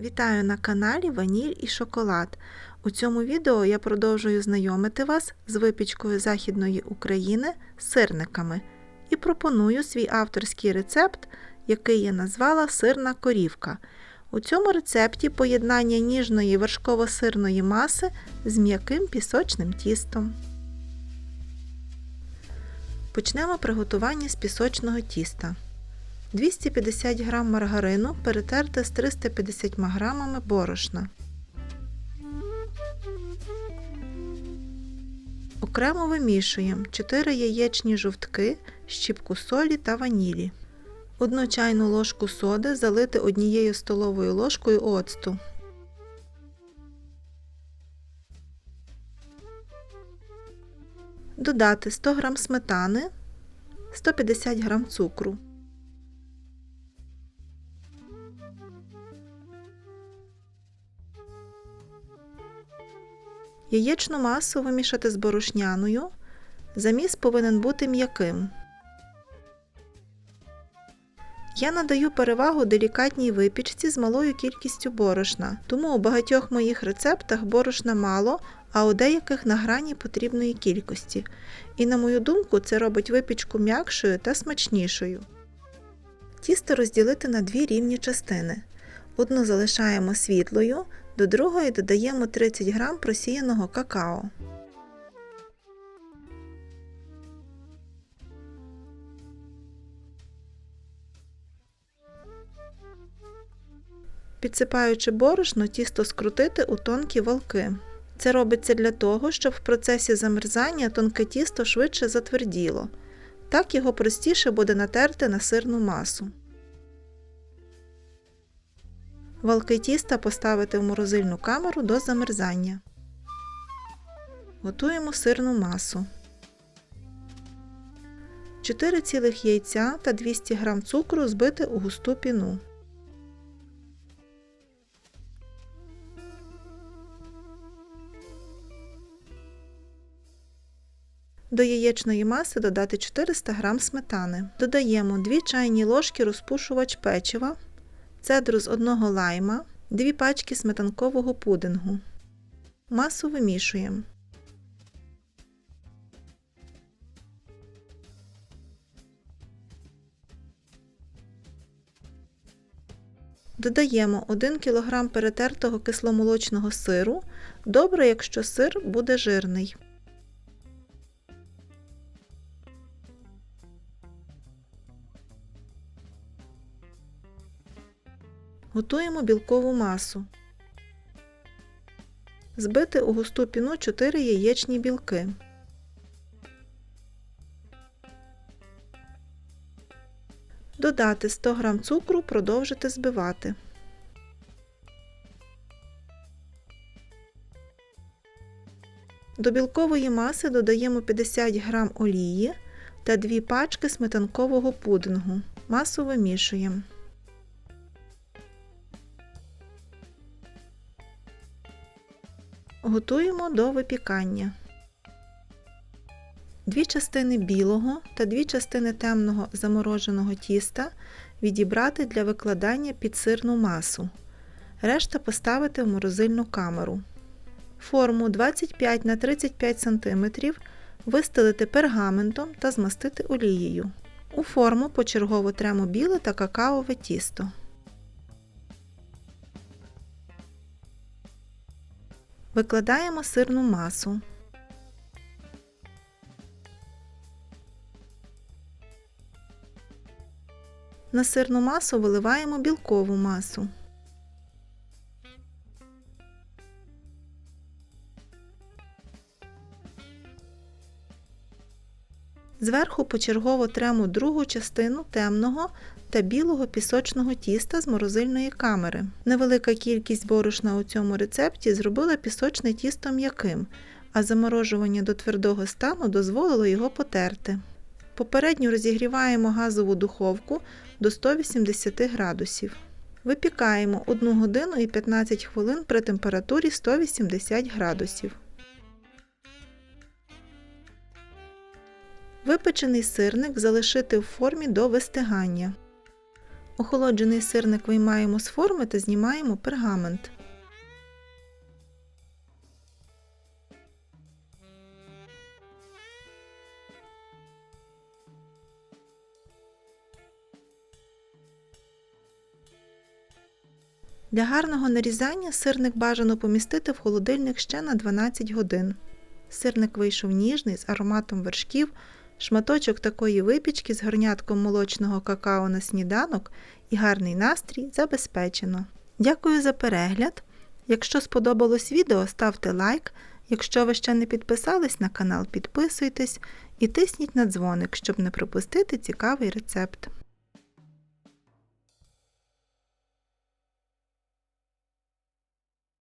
Вітаю на каналі Ваніль і Шоколад. У цьому відео я продовжую знайомити вас з випічкою Західної України сирниками і пропоную свій авторський рецепт, який я назвала сирна корівка. У цьому рецепті поєднання ніжної вершково-сирної маси з м'яким пісочним тістом. Почнемо приготування з пісочного тіста. 250 г маргарину перетерте з 350 г борошна. Окремо вимішуємо 4 яєчні жовтки, щіпку солі та ванілі. 1 чайну ложку соди залити однією столовою ложкою оцту. Додати 100 г сметани, 150 г цукру. Яєчну масу вимішати з борошняною. Заміс повинен бути м'яким. Я надаю перевагу делікатній випічці з малою кількістю борошна, тому у багатьох моїх рецептах борошна мало, а у деяких на грані потрібної кількості. І на мою думку, це робить випічку м'якшою та смачнішою. Тісто розділити на дві рівні частини. Одну залишаємо світлою, до другої додаємо 30 г просіяного какао. Підсипаючи борошно, тісто скрутити у тонкі валки. Це робиться для того, щоб в процесі замерзання тонке тісто швидше затверділо. Так його простіше буде натерти на сирну масу. Валки тіста поставити в морозильну камеру до замерзання. Готуємо сирну масу. 4 цілих яйця та 200 г цукру збити у густу піну. До яєчної маси додати 400 г сметани. Додаємо 2 чайні ложки розпушувач печива, цедру з одного лайма, 2 пачки сметанкового пудингу. Масу вимішуємо. Додаємо 1 кг перетертого кисломолочного сиру. Добре, якщо сир буде жирний. Готуємо білкову масу. Збити у густу піну 4 яєчні білки. Додати 100 г цукру, продовжити збивати. До білкової маси додаємо 50 г олії та 2 пачки сметанкового пудингу. Масу вимішуємо. Готуємо до випікання. Дві частини білого та дві частини темного замороженого тіста відібрати для викладання під сирну масу. Решта поставити в морозильну камеру. Форму 25 на 35 см вистелити пергаментом та змастити олією. У форму почергово тремо біле та какаове тісто. Викладаємо сирну масу. На сирну масу виливаємо білкову масу. Зверху почергово тремо другу частину темного та білого пісочного тіста з морозильної камери. Невелика кількість борошна у цьому рецепті зробила пісочне тісто м'яким, а заморожування до твердого стану дозволило його потерти. Попередньо розігріваємо газову духовку до 180 градусів. Випікаємо 1 годину і 15 хвилин при температурі 180 градусів. Випечений сирник залишити в формі до вистигання. Охолоджений сирник виймаємо з форми та знімаємо пергамент. Для гарного нарізання сирник бажано помістити в холодильник ще на 12 годин. Сирник вийшов ніжний з ароматом вершків, шматочок такої випічки з горнятком молочного какао на сніданок і гарний настрій забезпечено. Дякую за перегляд. Якщо сподобалось відео, ставте лайк. Якщо ви ще не підписались на канал, підписуйтесь і тисніть на дзвоник, щоб не пропустити цікавий рецепт.